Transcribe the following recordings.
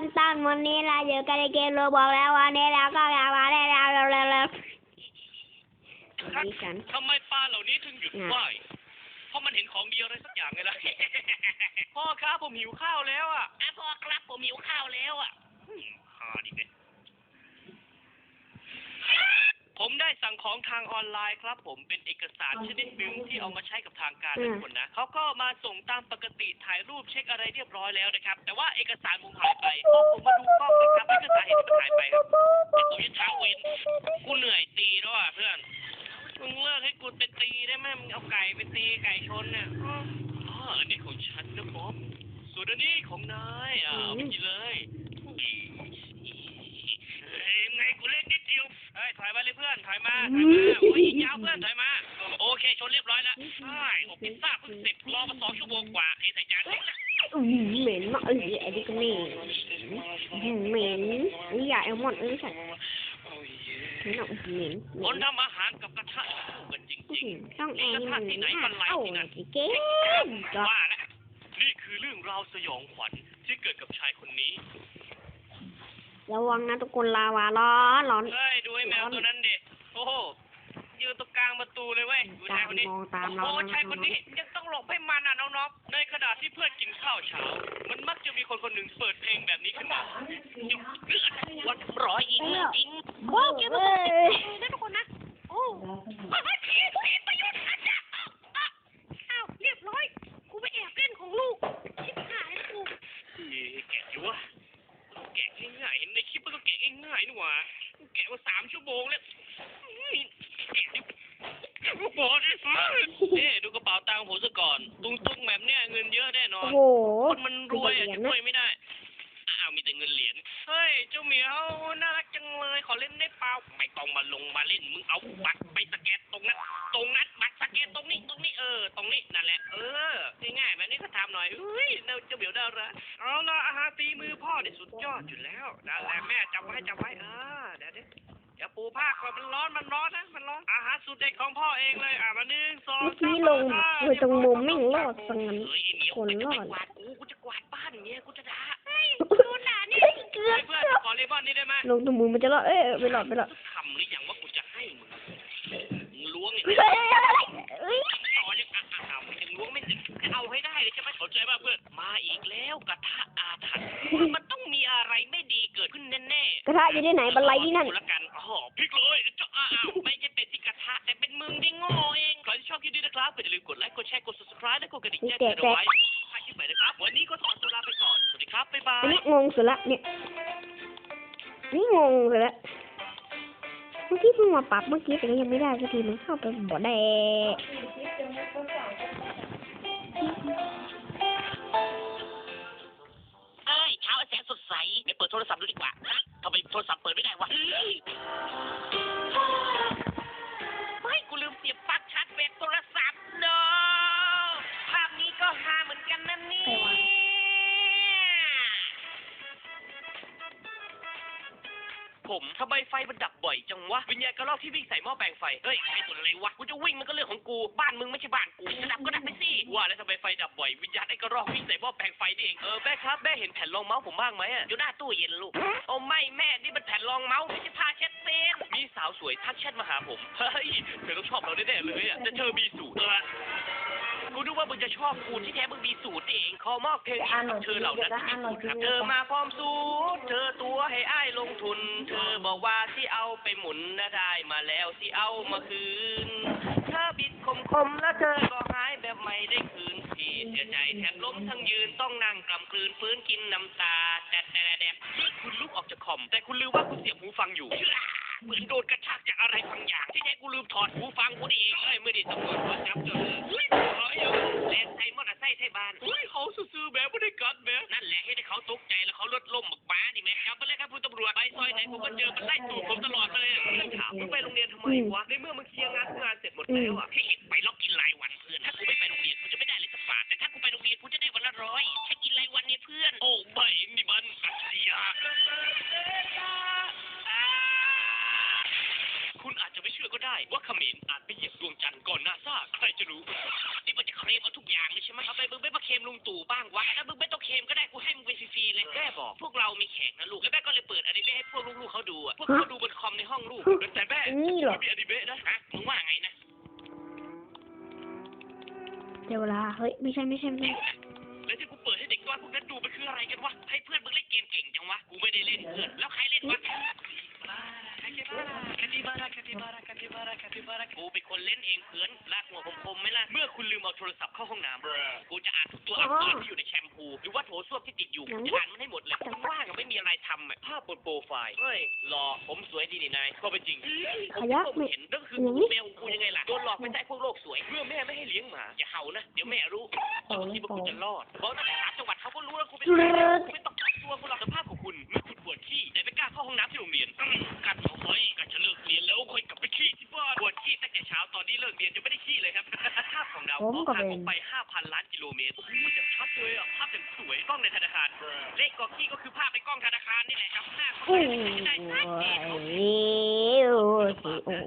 อนตอนวันนี้เราอยู่กันในเกมโรบอกแล้ววันนี้เราก็อยากมาได้แล้วเร็วเร็วเร็วดีกันทำไมปลาเหล่านี้ถึงหยุดน่ะว่ายเพราะมันเห็นของดีอะไรสักอย่างไงล่ะ พ่อครับผมหิวข้าวแล้วอะพ่อครับผมหิวข้าวแล้วอะอืมหาดิเว้ย ผมได้สั่งของทางออนไลน์ครับ ผมเป็นเอกสารชนิดหนึ่งที่เอามาใช้กับทางการทุกคนนะเขาก็มาส่งตามปกติถ่ายรูปเช็คอะไรเรียบร้อยแล้วนะครับ แต่ว่าเอกสารผมหายไปพอผมมาดูกล้องนะครับเอกสารเห็นมันหายไปครับไอ้ตัวยันเช้าเวนกูเหนื่อยตีแล้วอะเพื่อนมึงเลิกให้กูไปตีได้ไหมมึงเอาไก่ไปตีไก่ชนเนี่ยอ๋ออันนี้ของฉันนะบ๊อบส่วนอันนี้ของนายอะเอาไปกินเลยเฮ้ยไงกูเล่ อนถอยมาถอยมาโอ้ยยิงยาวเพื่อนถอยมา โอเคชนเรียบร้อยแล้วใช่อบพิซซ่าเพิ่งเสร็จรอมาสองชั่วโมงกว่าเฮ้ยใส่จานอืมเหม็นมากเลยไอ้นี่ก็นี่อืมเหม็นนี่อยากเอาหมดเอ้ยสัตว์เหม็นอะเหม็นเหคม็นนทำอาหารกับกระทะคู่กันจอื้อริงหือต้องแอร์นี่มันน่าเข้าสิเกมๆก็ว่าแล้วนี่คือเรื่องราวสยองขวัญที่เกิดกับชายคนนี้ระวังนะทุกคนลาวาร้อนร้อนเฮ้ยดูไอ้แมวตัวนั้นดิโอ้โหยืนตรงกลางประตูเลยเว้ยดูตาชายมคนนี้มองตามเรา โอ้ชายคนนี้ยังต้องหลบให้มันอะน้องๆในขณะที่เพื่อนกินข้าวเช้า มันมักจะมีคนคนหนึ่งเปิดเพลงแบบนี้ขึ้นมาวันร้อยยิงจริงโอ้เว้ยนะทุกคนนะโอ้ผีผีประโยชน์ขัดอะอ้าวเรียบร้อยกูไปแอบเล่นของลูกชิบหายกูแกะอยู่วะแกะง่ายๆเห็นในคลิปมันก็แกะง่ายๆนี่หว่าแกะมาสามชั่วโมงแล้วแกะดิกูบอกได้ฟ้านี่ดูกระเป๋าตังค์ผมซะก่อน ตุ้งตุ้งๆแบบเนี้ยเงินเยอะแน่นอ โอ้ น โห คนมันรวยอะจะช่วยไม่ได้ อ้าวมีแต่เงินเหรียญ เฮ้ย เจ้าเหมียวน่ารักจังเลยขอเล่นได้เปล่าไม่ต้องมาลงมาเล่นมึงเอาบัตรไปสแกนตรงนั้นตรงนั้นบัตรสแกนตรงนี้ตรงนี้เออ ตรงนี้นั่นแหละ เออง่ายๆแบบนี้ก็ทำหน่อยเฮ้ยเจ้าเหมียวน่ารักเอาละอาหารตีมือพ่อเนี่ยสุดยอดอยู่แล้วนั่นแหละแม่จำไว้จำไว้เออเดี๋ยวเดี๋ยวอย่าปูผ้าก่อนมันร้อนมันร้อนนะมันร้อนอาหารสูตรเด็ดของพ่อเองเลยอะมาหนึ่งสองเมื่อกี้ลงเออตรงมุมไม่งรอดสังนั้นเฮ้ยไอ้เหมียวคนกูจะรไปอดกวาดกูกูจะกวาดบ้านอย่างเงี้ย กูจะด่า ดูหนานี่เกลือ เฮ้ยเพื่ อนขอเลบอนนี่ได้ไหมลงตรงมือมันจะรอด เอ้ยไม่รอดไม่รอดทำหรือยังว่ากูจะให้มึงมึงล้วงไอ้เฮ้ยเฮ้ยต่อยังอะอะอะมึงยังล้วงไม่ถึงเอาให้ได้เลยใช่ไหมเข้าใจป่ะเพื่อน มาอีกแล้วกระทะอาถรรพ์มันต้องมีอะไรไม่ดีเกิดขึ้นแน่ๆ กระทะอยู่ที่ไหนบันไลที่นั่นละกันอ๋อพลิกเลยเจ้าอ้าวไม่ใช่เป็นที่กระทะแต่เป็นมึงที่โง่เองใครที่ชอบคลิปนี้นะครับอย่าลืมกดไลค์ กดแชร์ กด subscribe และกดกระดิ่งแจ้งเตือนเอาไว้ใครที่ไปนะครับ วันนี้ก็ขอตัวลาไปก่อน สวัสดีครับ บ๊ายบาอันยนี้งงสุดละเนี่ย นี่งงสุดละเมื่อกี้เพิ่งมาปรับเมื่อกี้แต่ก็ยังไม่ได้สักทีมันเข้าไปบ่ได้เอ้ยเช้าแสงสดใสไม่เปิดโทรศัพท์ดูดีกว่าฮะทำไมโทรศัพท์เปิดไม่ได้วะ ผมทำไมไฟมันดับบ่อยจังวะ วิญญาณกระรอกที่วิ่งใส่หม้อแปลงไฟ เฮ้ยใครสนอะไรวะ กูจะวิ่งมันก็เรื่องของกู บ้านมึงไม่ใช่บ้านกูจะดับก็ดับไปสิว่าแล้วทำไมไฟดับบ่อย วิญญาณไอ้กระรอกวิ่งใส่หม้อแปลงไฟนี่เอง เออแม่ครับแม่เห็นแผ่นรองเมาส์ผมบ้างไหมอะอยู่หน้าตู้เย็นลูก โอ้ไม่แม่นี่มันแผ่นรองเมาส์ไม่ใช่ผ้าเช็ดเส้นมีสาวสวยทักแชทมาหาผม เฮ้ยเธอต้องชอบเราแน่ๆเลยอะแต่เธอมีสูตรเออ กูนึกว่ามึงจะชอบกูที่แท้มึงมีสูตรนี่เองขอมอบเพลงนี้กับเธอเหล่านั้นที่มีสูตรครับเธอมาพร้อมสูตรเธอตัวให้อ้ายลงทุน เธอบอกว่าที่เอาไปหมุนนะได้มาแล้วที่เอามาคืนเธอบิดคมคมๆแล้วเธอก็หายแบบไม่ได้คืนพี่เสียใจแทบล้มทั้งยืนต้องนั่งกำกลืนฟื้นกินน้ำตาแต่แต่แดบนี่คุณลุกออกจากคอม แต่คุณลืมว่าคุณเสียบหูฟังอยู่ เหมือนโดนกระชากจากอะไรบางอย่าง ที่แท้กูลืมถอดหูฟังกูนี่เองเอ้ยไม่ได้ตำรวจมาจับเจอเฮ้ยเฮ้ยแลนไทยมอเตอร์ไซค์ไทยบ้านเฮ้ยเขาซื่อๆแบบไม่ได้กัดแบบนั่นแหละให้ได้เขาตกใจแล้วเขาลดล่มหมกบ้านี่แม่จับไปเลยครับคุณตำรวจไปซอยไหนผมก็เจอมันไล่ตูดผมตลอดเลยอะถามมึงไปโรงเรียนทำไมวะในเมื่อมึงเคลียร์งานทุกงานเสร็จหมดแล้วอะให้เห็นไปล็อกกินรายวันเพื่อนถ้ากูไม่ไปโรงเรียนกูจะไม่ได้เลยสักบาทแต่ถ้ากูไปโรงเรียนกูจะได้วันละร้อยแค่กินรายวันเนี่ยเพื่อน โอ้ไม่นี่มันอัจฉริยะ คุณอาจจะไม่เชื่อก็ได้ ว่าเขมรอาจไปเหยียบดวงจันทร์ก่อนนาซาใครจะรู้ นี่มันจะเขมมเอาทุกอย่างเลยใช่ไหมทำไมมึงไม่มาเคมลุงตู่บ้างวะถ้ามึงไม่ต้องเคมก็ได้กูให้มึงไปฟรีๆเลยแม่บอกพวกเรามีแขกนะลูกแล้วแม่ก็เลยเปิดอนิเมะให้พวกลูกๆเขาดูอะพวกเขาดูบนคอมในห้องลูกแต่แม่นี่เหรอ ไม่มีอนิเมะนะฮะมึงว่าไงนะ เดี๋ยวเวลา เฮ้ย ไม่ใช่ไม่ใช่ไม่ใช่ ผมที่ผมเห็นนั่นคือกูแมวของกูยังไงล่ะโดนหลอกไปใช้พวกโลกสวยเพื่อแม่ไม่ให้เลี้ยงหมาอย่าเห่านะเดี๋ยวแม่รู้ตอนที่พวกคุณจะรอดเพราะตั้งแต่สามจังหวัดเขาก็รู้แล้วคุณเป็นใครคุณไม่ต้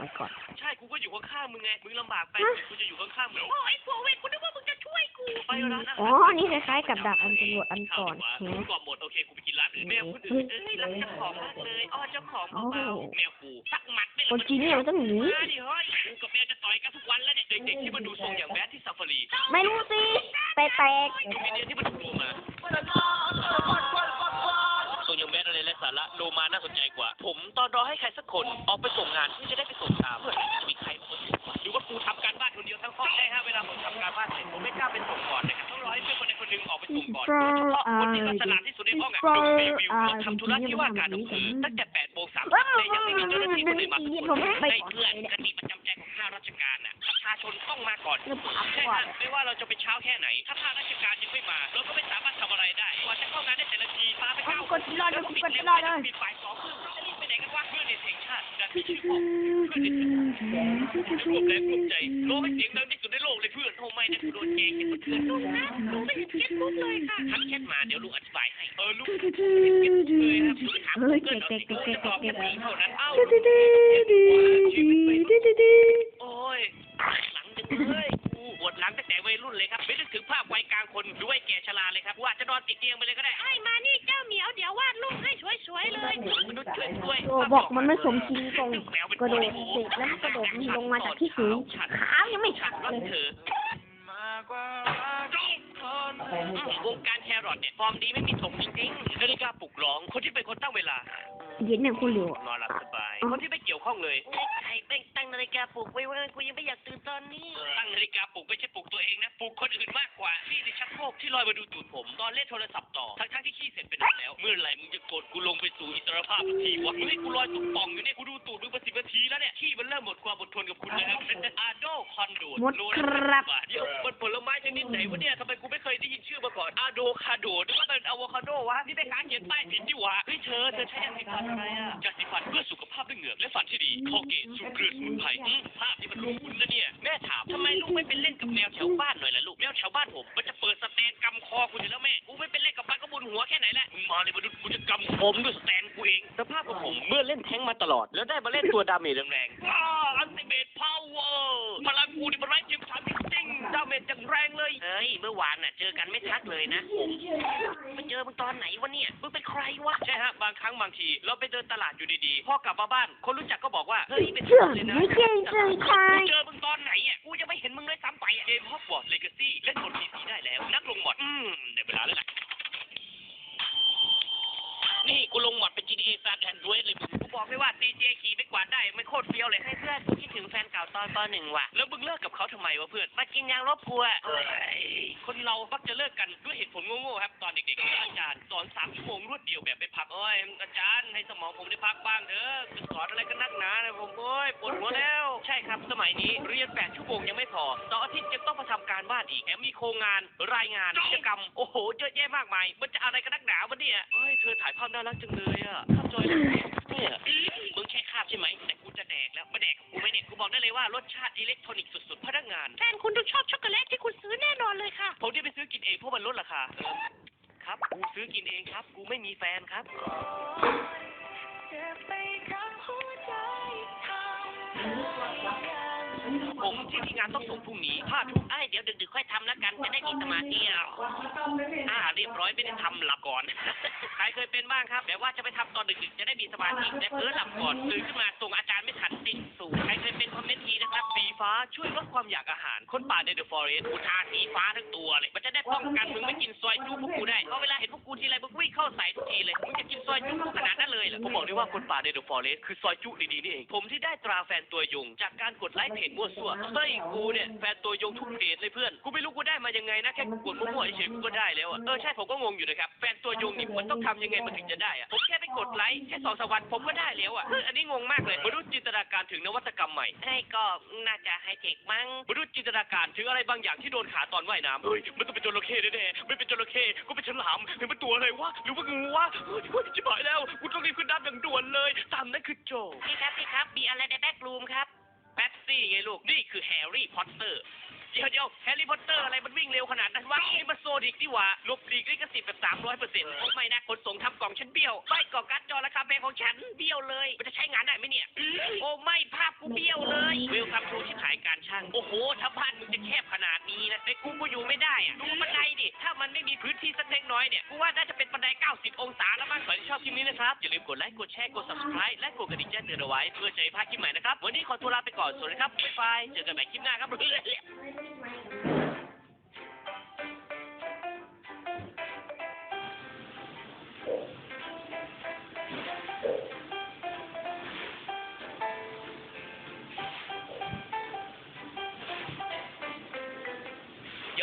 อ้ย my god ใช่กูก็อยู่ข้างๆมึงไง มึงลำบากไป กูจะอยู่ข้างๆมึงโอ้ยพวกเวรกูนึกว่ามึงจะช่วยกู ไปร้านอาหารอ๋อ นี่คล้ายๆกับดาบอันตำรวจอันก่อนเห็เห็นไหมก่อนหมดโอเคกูไปกินร้านอื่นแมวคนอื่นเอ้ยรักเจ้าของมากเลยอ้อเจ้าของเบาๆแมวกูสักหมัดไม่คนจีนเนี่ยมันต้องหนีมาดิเฮ้ยกูกับแมวจะต่อยกันทุกวันแล้วเนี่ยเด็กๆที่มาดูทรงอย่างแบดที่ซาฟารีไม่รู้สิแตกดูวิดีโอที่มันดูมาทรงอย่างแบดอะไรและสาระโลมาน่าสนใจกว่า ผมตอนรอให้ใครสักคนออกไปส่งงานเพื่อจะได้ไปส่ง พาะคนที่เขาฉลาดที่สุดในห้องอะลงรีวิวเขาทำธุระที่ว่าการอำเภอตั้งแต่8โมง30เลยยังไม่มีเจ้าหน้าที่คนไหนมาสักคนให้เพื่อนกติประจำใจของข้าราชการน่ะประชาชนต้องมาก่อนๆแล้วพับใช่ก่อฮะนไม่ว่าเราจะไปเช้าแค่ไหน ถ้าข้าราชการยังไม่มาเราก็ไม่สามารถทำอะไรได้กว่าจะเข้างานได้แต่ละทีปาไปเก้าเอากดรอดเลยแล้วปิดกดเร็วรอดเลย ปิดงครึ่งจะรีบไหนกันวะเพื่อนในแห่งชาติดันมีชื่อผมเพื่อนในแห่งรวมแรงรวมใจโลกให้เสียงดังที่สุดในโลกเลยเพื่อนโทรไม่นะโดนแกงเห็นมันเพื่อนลูกนะลูกไม่เห็นเก็ตลูกเลยค่ะทักแชทมาเดี๋ยวลูกอธิบายให้เออลูกเห็นเก็ตเลยครับลูกถามเฮ้ยเพื่อนเก่เอางสิเก่งลูกเก่งจะเก่ตอบงแค่เก่งปีเท่านั้นเอ้าโอ้ยหลังจังเลยกูป วดหลังตั้งแต่วัยรุ่นเลยครับไม่นึกถึงภาพวัยกลางคนหรือวัยแก่ชราเลยครับว่าจะนอนติดเตียงไปเลยก็ได้ไอ้มานี่เจ้าเหมียวเดี๋ยววาดรูปให้สวยๆเลยมนุษย์ช่วยช่วยโอ้บอกมันไม่สมจริงตรงกระโดดเสร็จแล้วกระโดดลงมาจากที่สูงขายังไม่ชัดรักเลยเธอ วงการแครอทเนี่ยฟอร์มดีไม่มีตกจริงๆนาฬิกาปลุกร้อง คนที่เป็นคนตั้งเวลา เย็นอย่างคุณเหลียวอะนอนหลับสบาย คนที่ไม่เกี่ยวข้องเลยใครแม่งตั้งนาฬิกาปลุกไว้ว่ากูยังไม่อยากตื่นตอนนี้ ตั้งนาฬิกาปลุกไม่ใช่ปลุกตัวเองนะ ปลุกคนอื่นมากกว่า นี่ในชักโครกที่ลอยมาดูตูดผม ตอนเล่นโทรศัพท์ต่อ ทั้งๆที่ขี้เสร็จไปนานแล้ว เมื่อไหร่มึงจะกดกูลงไปสู่อิสรภาพสักทีวะมึงให้กูลอยตุ๊กป่องอยู่เนี่ย กูดูตูดมึงมาสิบนาทีแล้วเนี่ย ขี้มันเริ่มหมดความอดทนกับคุณแล้วครับอาโด คอนโดหมดครับเดี๋ยวมันผลไม้ชนิดไหนวะเนี่ยทำไมกูไม่เคยได้ยินชื่อมาก่อนอาโดคาโดนึกว่าเป็นอะโวคาโดวะ นี่เป็นการเขียนป้ายผิดนี่หวะเฮ้ยเธอเธอใช้ยาสีฟันอะไรอะยาสีฟันเพื่อสุขภาพด้วยเหงือกและฟันที่ดีคอเกตสูตรเกลือสมุนไพรอืมภาพนี่มันคุ้นๆนะเนี่ย แม่ถามทำไมลูกไม่ไปเล่นกับแมวแถวบ้านหน่อยล่ะลูก แมวแถวบ้านผม มันจะเปิดสแตนกำคอคุณอยู่แล้วแม่ กูไม่ไปเล่นกับมันก็บุญหัวแค่ไหนแหละมึงมาเลยมาดูกูจะกำคมด้วยสแตนกูเองสภาพของผมเมื่อเล่นแท้งมาตลอด แล้วได้มาเล่นตัวดาเมจแรงๆว้าอันติเมตพาวเวอ ร์พลังกูนี่มันไร้เทียมทานจริงๆดาเมจอย่างแรงเลยเฮ้ยเมื่อวานน่ะเจอกันไม่ทักเลยนะผมไปเจอมึงตอนไหนวะเนี่ยมึงเป็นใครวะใช่ฮะบางครั้งบางที เราไปเดินตลาดอยู่ดีๆพอกลับมาบ้าน คนรู้จักก็บอกว่าเฮ้ยเป็นเชื่อเลยนะไม่เก่งเลยใครกูเจอมึงตอนไหนอะกูยังไม่เห็นมึงเลยซ้ำไปอะเกมฮอกวอตส์เลกาซี่เล่นบนพีซีได้แล้วนักลงหมดอืมได้เวลาแล้วล่ะนี่กูลงหมดเป็น GTA San Andreas เลยมึงกูบอกไม่ว่า DJ ขี่ไปก วาดได้ไม่โคตรเฟี้ยวเลยให้เพื่อนคิดถึงแฟนเก่าตอนปหนึ่งว่ะ แล้วมึงเลิกกับเขาทำไมวะเพื่อน มากินยางลบกลัวเอ้ยคนเรามักจะเลิกกันด้วยเหตุผลโง่ๆครับ ตอนเด็กๆอาจารย์สอนสามชั่วโมงรวดเดียวแบบไม่พักโอ้ยอาจารย์ให้สมองผมได้พักบ้างเถอะจะสอนอะไรกันนักหนาเนี่ยผมโอ้ยปวดหัวแล้ว ใช่ครับสมัยนี้เรียนแปดชั่วโมงยังไม่พอต่ออาทิตย์ยังต้องมาทำการบ้านอีกแถมมีโครงงานรายงานกิจกรรมโอ้โหเยอะแยะมากมายมันจะอะไรกันนักหนาวะเนี่ยเอ้ยเธอถ่ายภาพน่ารักจังเลยอะข้าวจอยเนี่ยมึงแค่คาบใช่ไหมแต่กูจะแดกแล้วมาแดกกับกูไหมเนี่ยกูบอกได้เลยว่ารสชาติอิเล็กทรอนิกส์สุดๆพนักงานแฟนคุณต้องชอบช็อกโกแลตที่คุณซื้อแน่นอนเลยค่ะ ผมที่ไปซื้อกินเองเพราะมันลดราคาเออครับกูซื้อกินเองครับ กูไม่มีแฟนครับ ผมที่ที่งานต้องส่งพรุ่งนี้ผ้าทุกไอ้เดี๋ยวดึกๆค่อยทำแล้วกันจะได้มีสมาธิอะอ่าเรียบร้อยไม่ได้ทำหลับก่อน ใครเคยเป็นบ้างครับแบบว่าจะไปทำตอนดึกๆจะได้มีสมาธิแต่เออหลับก่อนตื่นขึ้นมาส่งอาจารย์ไม่ทันติงสูงใครเคยเป็นคอมเมนต์ทีนะครับสีฟ้าช่วยลดความอยากอาหาร คนป่าในเดอะฟอเรสต์กูทาสีฟ้าทั้งตัวเลยมันจะได้ป้องกันมึงไม่กินซอยจุพวกกูได้เพราะเวลาเห็นพวกกูทีไรมึงวิ่งเข้าใส่ทุกทีเลยมึงจะกินซอยจุกขนาดนั้นเลยเหรอผมบอกเลยว่าคนป่าในเดอะฟอเรสต์คือซอยจุดีๆนี่เองผมที่ได้ตราแฟนตัวยงจากการกดไลค์เพจมั่วซั่วเฮ้ยกูเนี่ยแฟนตัวยงทุกเพจเลยเพื่อน กูไม่รู้กูได้มายังไงนะแค่กูกดมั่วๆเฉยๆกูก็ได้แล้วอะเออใช่ผมก็งงอยู่นะครับ แฟนตัวยงนี่มันต้องทำยังไงมันถึงจะได้อะผมแค่ไปกดไลค์แค่สองสามวันผมก็ได้แล้วอะเอออันนี้งงมากเลยมนุษย์จินตนาการถึงนวัตกรรมใหม่ให้ก็น่าจะไฮเทคมั้งมนุษย์จินตนาการถึงอะไรบางอย่างที่โดนขาตอนว่ายน้ำเฮ้ยมันต้องเป็นจระเข้แน่ๆไม่เป็นจระเข้ก็เป็นฉลามหรือเป็นตัวอะไรวะหรือว่างูวะเฮ้ยเฮ้ยจิบหายแล้วกูต้องรีบขึ้นน้ำอย่างด่วนเลยตามนั้นคือโจพี่ครับพี่ครับ มีอะไรในแบ็กรูมครับ แปตซี่ไงลูก นี่คือแฮร์รี่พอตเตอร์ เดี๋ยวเดี๋ยวแฮร์รี่พอตเตอร์อะไรมันวิ่งเร็วขนาดนั้นวะนี่มันโซดิกนี่หว่าหลบหลีกลิขสิทธิ์แบบสามร้อยเปอร์เซ็นต์ไม่นะคนส่งทำกล่องฉันเบี้ยวไม่กล่องการ์ดจอราคาแพงของฉันเบี้ยวเลยมันจะใช้งานได้ไหมเนี่ยโอ้ไม่ภาพกูเบี้ยวเลยเวลคัมทูที่ขายการช่างโอ้โหถ้าบ้านมึงจะแคบขนาดนี้นะไอ้กูก็อยู่ไม่ได้อะดูบันไดดิถ้ามันไม่มีพื้นที่สักเล็กน้อยเนี่ยกูว่าน่าจะเป็นบันได90 องศาแล้วมั้งใครที่ชอบคลิปนี้นะครับอย่าลืมกดไลค์กดแชร์กด subscribe และกดกระดิ่งแจ้งเตือนเอาไว้เพื่อจะไม่พลาดคลิปใหม่นะครับวันนี้ขอตัวลาไปก่อนสวัสดีครับบ๊ายบายเจอกันใหม่คลิปหน้าครับ อย่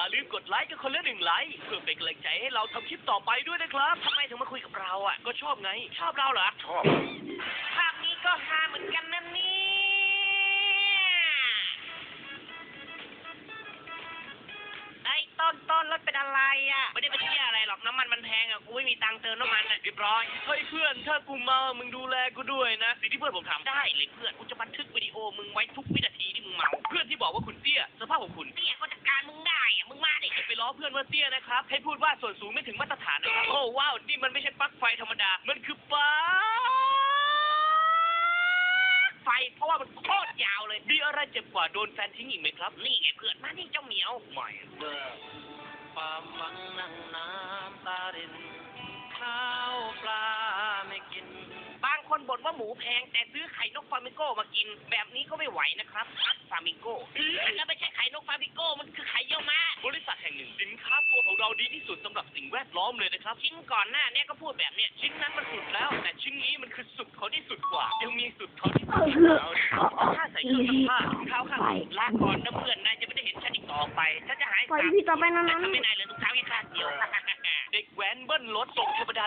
าลืมกดไลค์กับคนละหนึ่งไลค์เพื่อเป็นกำลังใจให้เราทำคลิปต่อไปด้วยนะครับทำไมถึงมาคุยกับเราอะ ก็ชอบไง ชอบเราเหรอ ชอบ ภาพนี้ก็ฮาเหมื อะไรอะ ไม่ได้เป็นที่อะไรหรอกน้ำมันมันแพงอะกูไม่มีตังค์เติมน้ำมันอะเรียบร้อย เฮ้ยเพื่อนถ้ากูเมามึงดูแลกูด้วยนะสิ่งที่เพื่อนผมทำได้เลยเพื่อนกูจะบันทึกวิดีโอมึงไว้ทุกวินาทีที่มึงเมาเพื่อนที่บอกว่าคุณเตี้ยสภาพของคุณเตี้ยก็จัดการมึงได้อะมึงมาดิอย่าไปล้อเพื่อนว่าเตี้ยนะครับให้พูดว่าส่วนสูงไม่ถึงมาตรฐานนะครับโอ้ว้าวนี่มันไม่ใช่ปลั๊กไฟธรรมดา มันคือปลั๊กไฟเพราะว่ามันโคตรยาวเลยมีอะไรเจ็บกว่าโดนแฟนทิ้งอีกไหมครับ นี่ไงเพื่อนมานี่เจ้าเหมียวไม่ ความหวังนั่งน้ำตารินข้าวปลาไม่กิน คนบ่นว่าหมูแพงแต่ซื้อไข่นกฟลามิงโก้มากิน แบบนี้ก็ไม่ไหวนะครับฟลามิงโก้แล้วไม่ใช่ไข่นกฟลามิงโก้มันคือไข่เยี่ยวม้าบริษัทแห่งหนึ่งสินค้าตัวของเราดีที่สุดสำหรับสิ่งแวดล้อมเลยนะครับ ชิ้นก่อนหน้าเนี้ก็พูดแบบเนี้ยชิ้นนั้นมันสุดแล้ว แต่ชิ้นนี้มันคือสุดเขาที่สุดกว่า ยังมีสุดเขาที่สุดกว่าแล้วถ้าใส่เครื่องซักผ้าถุงเท้าข้างหนึ่งลาก่อนนะเพื่อนนายจะไม่ได้เห็นฉันอีกต่อไปฉันจะหายปล่อยพี่ต่อไปนั้นแต่นั้นถ้าไม่นายเหลือถุงเท้าแค่ข้างเดียวเด็กแว้นเบิ้ลรถส่งเทวดา